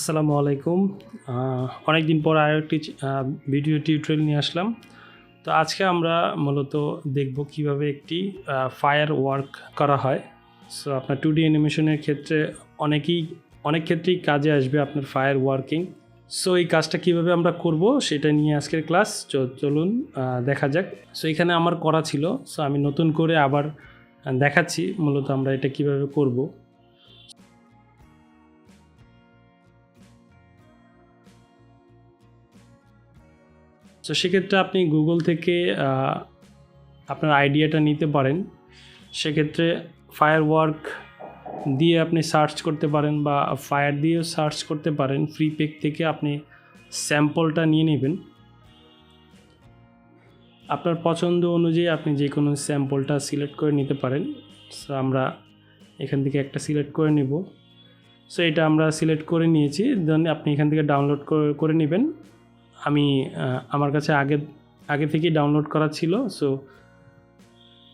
আসসালামু আলাইকুম। অনেক দিন পর আরও একটি ভিডিও টিউটোরিয়াল নিয়ে আসলাম। তো আজকে আমরা মূলত দেখব কীভাবে একটি ফায়ার ওয়ার্ক করা হয়। সো আপনার টু ডি অ্যানিমেশনের ক্ষেত্রে অনেকেই, অনেক ক্ষেত্রেই কাজে আসবে আপনার ফায়ার ওয়ার্কিং। সো এই কাজটা কীভাবে আমরা করব সেটা নিয়ে আজকের ক্লাস। চলুন দেখা যাক। সো এখানে আমার করা ছিল। সো আমি নতুন করে আবার দেখাচ্ছি। মূলত আমরা এটা কীভাবে করব। তো সেক্ষেত্রে আপনি গুগল থেকে আপনার আইডিয়াটা নিতে পারেন। সেক্ষেত্রে ফায়ার ওয়ার্ক দিয়ে আপনি সার্চ করতে পারেন বা ফায়ার দিয়েও সার্চ করতে পারেন। ফ্রি পেক থেকে আপনি স্যাম্পলটা নিয়ে নেবেন। আপনার পছন্দ অনুযায়ী আপনি যে কোনো স্যাম্পলটা সিলেক্ট করে নিতে পারেন। সো আমরা এখান থেকে একটা সিলেক্ট করে নেব। সো এটা আমরা সিলেক্ট করে নিয়েছি। দেন আপনি এখান থেকে ডাউনলোড করে নেবেন। আমি আমার কাছে আগে আগে থেকেই ডাউনলোড করা ছিল সো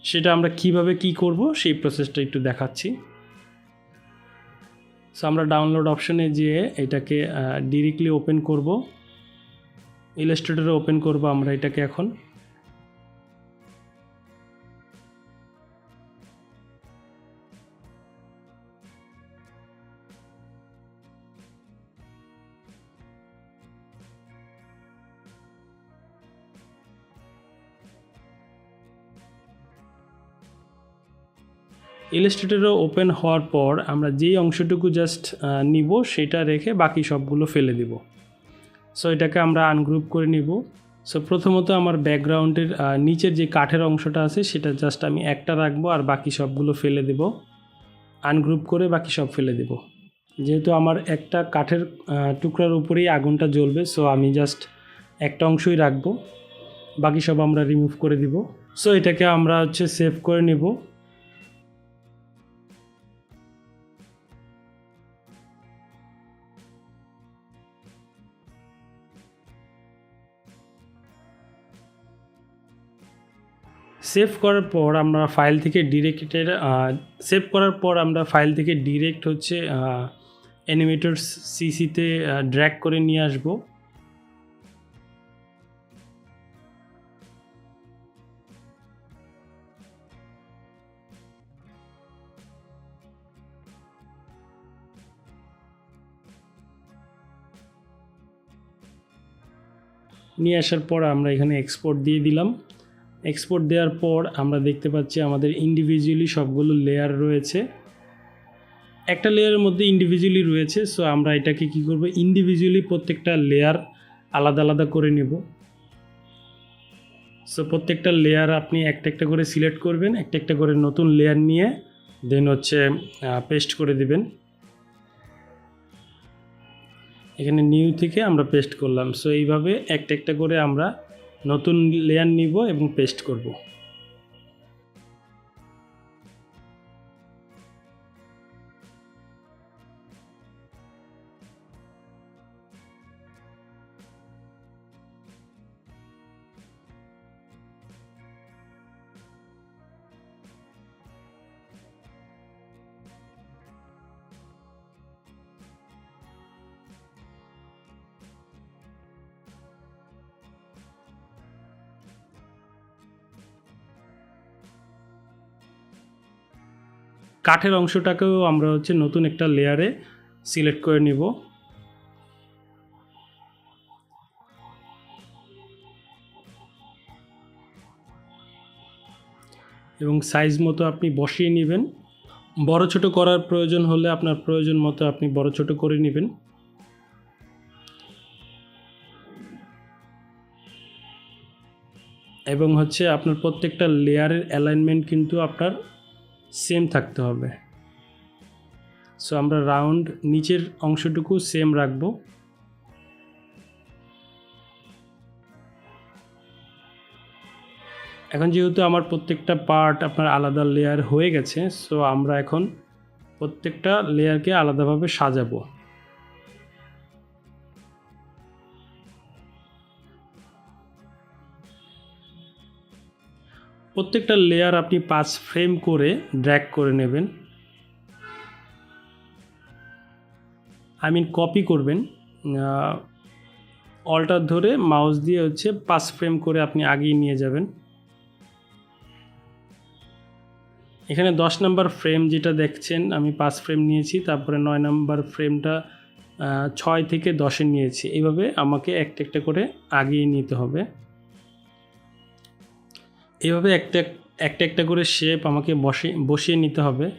সেটা আমরা কীভাবে কি করব সেই প্রসেসটা একটু দেখাচ্ছি। সো আমরা ডাউনলোড অপশনে যেয়ে এটাকে ডিরেক্টলি ওপেন করব। ইলাস্ট্রেটরে ওপেন করব আমরা এটাকে এখন। ইলাস্ট্রেটরে ওপেন হওয়ার পর আমরা যেই অংশটুকু জাস্ট নিব সেটা রেখে বাকি সবগুলো ফেলে দিব। সো এটাকে আমরা আনগ্রুপ করে নিব। সো প্রথমত আমার ব্যাকগ্রাউন্ডের নিচের যে কাঠের অংশটা আছে সেটা জাস্ট আমি একটা রাখব আর বাকি সবগুলো ফেলে দেব। আনগ্রুপ করে বাকি সব ফেলে দেব। যেহেতু আমার একটা কাঠের টুকরার উপরেই আগুনটা জ্বলবে সো আমি জাস্ট একটা অংশই রাখব। বাকি সব আমরা রিমুভ করে দিব। সো এটাকে আমরা হচ্ছে সেভ করে নেব। সেভ করার পর আমরা ফাইল থেকে ডিরেক্টের সেভ করার পর আমরা ফাইল থেকে ডিরেক্ট হচ্ছে অ্যানিমেটর সিসিতে ড্র্যাগ করে নিয়ে আসব। নিয়ে আসার পর আমরা এখানে এক্সপোর্ট দিয়ে দিলাম। এক্সপোর্ট দেওয়ার পর আমরা দেখতে পাচ্ছি আমাদের ইন্ডিভিজুয়ালি সবগুলো লেয়ার রয়েছে। একটা লেয়ারের মধ্যে ইন্ডিভিজুয়ালি রয়েছে সো আমরা এটাকে কি করব? ইন্ডিভিজুয়ালি প্রত্যেকটা লেয়ার আলাদা আলাদা করে নেব। সো প্রত্যেকটা লেয়ার আপনি একটা একটা করে সিলেক্ট করবেন, একটা একটা করে নতুন লেয়ার নিয়ে দেন হচ্ছে পেস্ট করে দিবেন। এখানে নিউ থেকে আমরা পেস্ট করলাম। সো এইভাবে একটা একটা করে আমরা নতুন লেয়ার নিব এবং পেস্ট করব। কাঠের অংশটাকেও আমরা হচ্ছে নতুন একটা লেয়ারে সিলেক্ট করে নিব। এবং সাইজ মতো আপনি বসিয়ে নেবেন। বড় ছোট করার প্রয়োজন হলে আপনার প্রয়োজন মতো আপনি বড় ছোট করে নেবেন। এবং হচ্ছে আপনার প্রত্যেকটা লেয়ারের অ্যালাইনমেন্ট কিন্তু আপনার সেম থাকতে হবে। সো আমরা রাউন্ড নিচের অংশটুকু সেম রাখব। এখন যেহেতু আমার প্রত্যেকটা পার্ট আপনার আলাদা লেয়ার হয়ে গেছে সো আমরা এখন প্রত্যেকটা লেয়ারকে আলাদাভাবে সাজাবো। প্রত্যেকটা লেয়ার আপনি পাঁচ ফ্রেম করে ড্র্যাগ করে নেবেন। আই মিন কপি করবেন। অল্টার ধরে মাউস দিয়ে হচ্ছে পাঁচ ফ্রেম করে আপনি আগিয়ে নিয়ে যাবেন। এখানে দশ নম্বর ফ্রেম যেটা দেখছেন, আমি পাঁচ ফ্রেম নিয়েছি, তারপরে নয় নম্বর ফ্রেমটা ছয় থেকে দশে নিয়েছি। এইভাবে আমাকে একটা একটা করে আগিয়ে নিতে হবে। এইভাবে একটা একটা একটা করে শেপ আমাকে বসে, বসিয়ে নিতে হবে।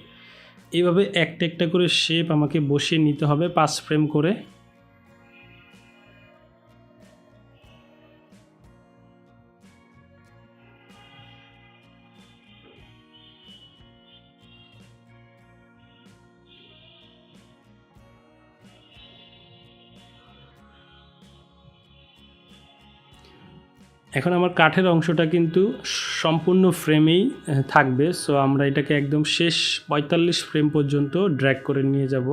এভাবে একটা একটা করে শেপ আমাকে বসিয়ে নিতে হবে পাঁচ ফ্রেম করে। এখন আমার কাঠের অংশটা কিন্তু সম্পূর্ণ ফ্রেমেই থাকবে। সো আমরা এটাকে একদম শেষ পঁয়তাল্লিশ ফ্রেম পর্যন্ত ড্র্যাগ করে নিয়ে যাব।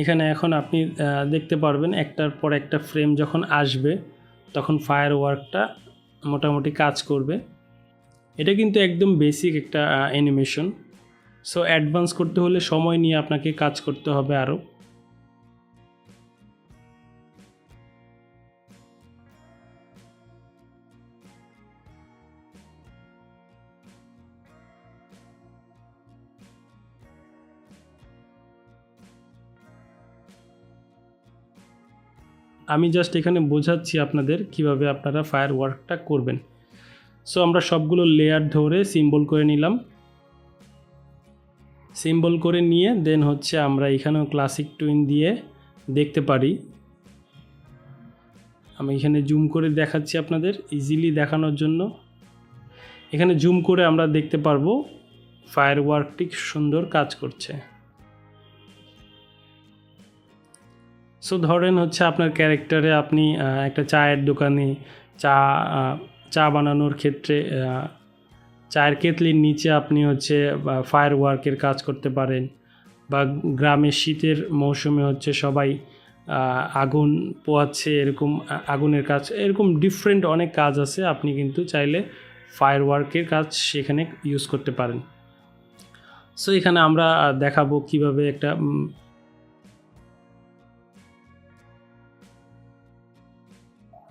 এখানে এখন আপনি দেখতে পারবেন একটার পর একটা ফ্রেম যখন আসবে, তখন ফায়ার ওয়ার্কটা মোটামুটি কাজ করবে। এটা কিন্তু একদম বেসিক একটা অ্যানিমেশন। সো অ্যাডভান্স করতে হলে সময় নিয়ে আপনাকে কাজ করতে হবে আরও আমি জাস্ট এখানে বোঝাচ্ছি আপনাদের কীভাবে আপনারা ফায়ার ওয়ার্কটা করবেন। সো আমরা সবগুলো লেয়ার ধরে সিম্বল করে নিলাম। সিম্বল করে নিয়ে দেন হচ্ছে আমরা এখানেও ক্লাসিক টুইন দিয়ে দেখতে পারি। আমি এখানে জুম করে দেখাচ্ছি আপনাদের ইজিলি দেখানোর জন্য। এখানে জুম করে আমরা দেখতে পারব ফায়ার ওয়ার্কটি সুন্দর কাজ করছে। সো ধরেন হচ্ছে আপনার ক্যারেক্টারে আপনি একটা চায়ের দোকানে চা চা বানানোর ক্ষেত্রে চায়ের কেতলির নিচে আপনি হচ্ছে ফায়ার ওয়ার্কের কাজ করতে পারেন, বা গ্রামের শীতের মৌসুমে হচ্ছে সবাই আগুন পোয়াচ্ছে, এরকম আগুনের কাজ, এরকম ডিফারেন্ট অনেক কাজ আছে, আপনি কিন্তু চাইলে ফায়ার ওয়ার্কের কাজ সেখানে ইউজ করতে পারেন। সো এখানে আমরা দেখাবো কীভাবে একটা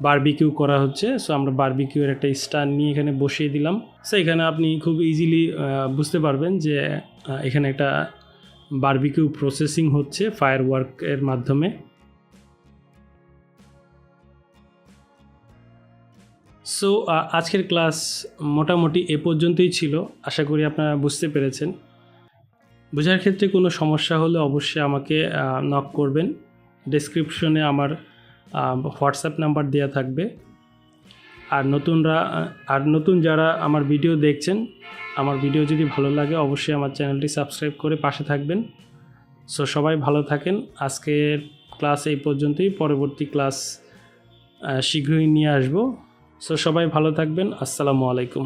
বারবিকিউ করা হচ্ছে। সো আমরা বারবিকিউর একটা স্টার নিয়ে এখানে বসিয়ে দিলাম। সো এখানে আপনি খুব ইজিলি বুঝতে পারবেন যে এখানে একটা বারবিকিউ প্রসেসিং হচ্ছে ফায়ার ওয়ার্কের মাধ্যমে। সো আজকের ক্লাস মোটামুটি এ পর্যন্তই ছিল। আশা করি আপনারা বুঝতে পেরেছেন। বোঝার ক্ষেত্রে কোনো সমস্যা হলে অবশ্যই আমাকে নক করবেন। ডেসক্রিপশনে আমার হোয়াটসঅ্যাপ নাম্বার দেওয়া থাকবে। আর নতুনরা, আর নতুন যারা আমার ভিডিও দেখছেন, আমার ভিডিও যদি ভালো লাগে, অবশ্যই আমার চ্যানেলটি সাবস্ক্রাইব করে পাশে থাকবেন। সো সবাই ভালো থাকেন। আজকের ক্লাস এই পর্যন্তই। পরবর্তী ক্লাস শীঘ্রই নিয়ে আসব। সো সবাই ভালো থাকবেন। আসসালামু আলাইকুম।